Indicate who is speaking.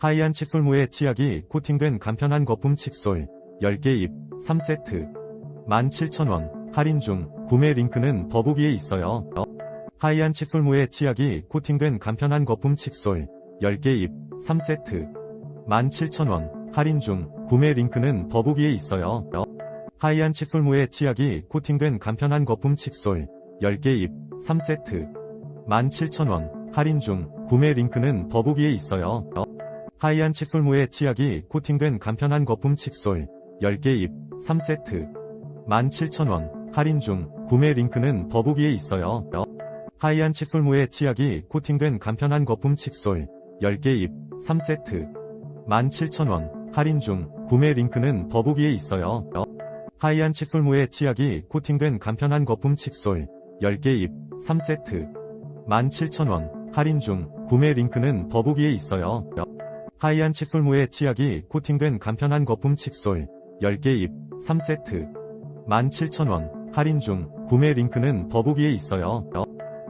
Speaker 1: 하이한 칫솔모에 치약이 코팅된 간편한 거품 칫솔 10개 입 3세트 17,000원 할인 중 구매 링크는 더보기에 있어요. 하이한 칫솔모에 치약이 코팅된 간편한 거품 칫솔 10개 입 3세트 17,000원 할인 중 구매 링크는 더보기에 있어요. 하이한 칫솔모에 치약이 코팅된 간편한 거품 칫솔 10개 입 3세트 17,000원 할인 중 구매 링크는 더보기에 있어요. 하이한 칫솔모에 치약이 코팅된 간편한 거품 칫솔 10개 입 3세트 17,000원 할인 중 구매 링크는 더보기에 있어요. 하이한 칫솔모에 치약이 코팅된 간편한 거품 칫솔 10개 입 3세트 17,000원 할인 중 구매 링크는 더보기에 있어요. 하이한 칫솔모에 치약이 코팅된 간편한 거품 칫솔 10개 입 3세트 17,000원 할인 중 구매 링크는 더보기에 있어요. 하이한 칫솔모에 치약이 코팅된 간편한 거품 칫솔 10개 입 3세트 17,000원 할인 중 구매 링크는 더보기에 있어요.